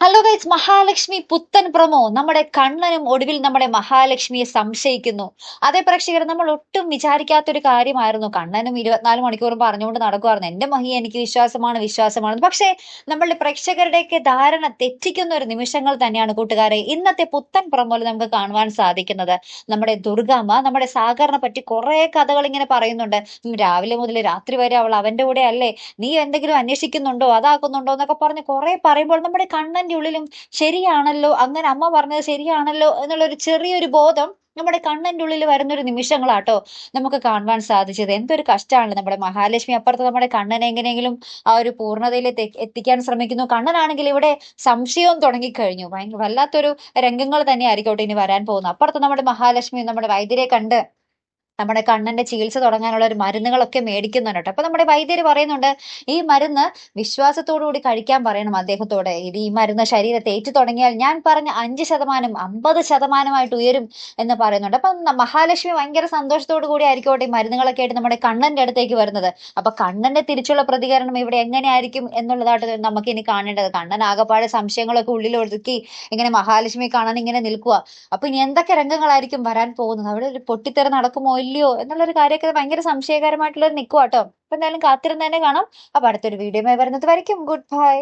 Hello guys Mahalakshmi പുത്തൻ promo. നമ്മുടെ കണ്ണനും ഒടുവിൽ നമ്മുടെ മഹാലക്ഷ്മിയെ സംശയിക്കുന്നു. അതേ പ്രേക്ഷകർ നമ്മൾ ഒട്ടും വിചാരിക്കാത്തൊരു കാര്യമായിരുന്നു. കണ്ണനും ഇരുപത്തിനാല് മണിക്കൂറും പറഞ്ഞുകൊണ്ട് നടക്കുമായിരുന്നു എന്റെ മഹി എനിക്ക് വിശ്വാസമാണ് വിശ്വാസമാണ് പക്ഷേ നമ്മളുടെ പ്രേക്ഷകരുടെയൊക്കെ ധാരണ തെറ്റിക്കുന്ന ഒരു നിമിഷങ്ങൾ തന്നെയാണ് കൂട്ടുകാരെ ഇന്നത്തെ പുത്തൻ പ്രമോയിൽ നമുക്ക് കാണുവാൻ സാധിക്കുന്നത്. നമ്മുടെ ദുർഗാമ്മ നമ്മുടെ സാഗറിനെ പറ്റി കുറെ കഥകൾ ഇങ്ങനെ പറയുന്നുണ്ട്. രാവിലെ മുതൽ രാത്രി വരെ അവൾ അവന്റെ കൂടെ അല്ലേ? നീ എന്തെങ്കിലും അന്വേഷിക്കുന്നുണ്ടോ? അതാക്കുന്നുണ്ടോ? എന്നൊക്കെ പറഞ്ഞ് കുറെ പറയുമ്പോൾ നമ്മുടെ കണ്ണന്റെ ഉള്ളിലും ശരിയാണല്ലോ അങ്ങനെ അമ്മ പറഞ്ഞത് ശരിയാണല്ലോ എന്നുള്ളൊരു ചെറിയൊരു ബോധം നമ്മുടെ കണ്ണന്റെ ഉള്ളിൽ വരുന്നൊരു നിമിഷങ്ങളാട്ടോ നമുക്ക് കാണുവാൻ സാധിച്ചത്. എന്തൊരു കഷ്ടമാണ് നമ്മുടെ മഹാലക്ഷ്മി. അപ്പുറത്ത് നമ്മുടെ കണ്ണനെ എങ്ങനെയെങ്കിലും ആ ഒരു പൂർണതയിലേക്ക് എത്തിക്കാൻ ശ്രമിക്കുന്നു. കണ്ണനാണെങ്കിൽ ഇവിടെ സംശയവും തുടങ്ങിക്കഴിഞ്ഞു. ഭയങ്കര വല്ലാത്തൊരു രംഗങ്ങൾ തന്നെ ആയിരിക്കട്ടെ ഇനി വരാൻ പോകുന്നത്. അപ്പുറത്ത് നമ്മുടെ മഹാലക്ഷ്മി നമ്മുടെ വൈദ്യരെ കണ്ട് നമ്മുടെ കണ്ണന്റെ ചികിത്സ തുടങ്ങാനുള്ള ഒരു മരുന്നുകളൊക്കെ മേടിക്കുന്നുണ്ട് അപ്പൊ നമ്മുടെ വൈദ്യർ പറയുന്നുണ്ട് ഈ മരുന്ന് വിശ്വാസത്തോടു കൂടി കഴിക്കാൻ പറയണം അദ്ദേഹത്തോടെ. ഇത് ഈ മരുന്ന് ശരീരത്തെ ഏറ്റു തുടങ്ങിയാൽ ഞാൻ പറഞ്ഞ അഞ്ച് ശതമാനം അമ്പത് ശതമാനമായിട്ട് ഉയരും എന്ന് പറയുന്നുണ്ട്. അപ്പൊ മഹാലക്ഷ്മി ഭയങ്കര സന്തോഷത്തോടു കൂടി ആയിരിക്കോട്ടെ ഈ മരുന്നുകളൊക്കെ ആയിട്ട് നമ്മുടെ കണ്ണന്റെ അടുത്തേക്ക് വരുന്നത്. അപ്പൊ കണ്ണന്റെ തിരിച്ചുള്ള പ്രതികരണം ഇവിടെ എങ്ങനെയായിരിക്കും എന്നുള്ളതായിട്ട് നമുക്ക് ഇനി കാണേണ്ടത്. കണ്ണൻ ആകപ്പാടെ സംശയങ്ങളൊക്കെ ഉള്ളിൽ ഒതുക്കി ഇങ്ങനെ മഹാലക്ഷ്മി കാണാൻ ഇങ്ങനെ നിൽക്കുക അപ്പൊ ഇനി എന്തൊക്കെ രംഗങ്ങളായിരിക്കും വരാൻ പോകുന്നത്? അവിടെ ഒരു പൊട്ടിത്തെറി നടക്കുമോ ഇല്ലയോ എന്നുള്ളൊരു കാര്യമൊക്കെ ഭയങ്കര സംശയകരമായിട്ടുള്ള നിൽക്കുക കേട്ടോ അപ്പൊ എന്തായാലും കാത്തിരുന്ന് തന്നെ കാണാം. അപ്പൊ അടുത്തൊരു വീഡിയോ വരുന്നത് വരയ്ക്കും ഗുഡ് ബൈ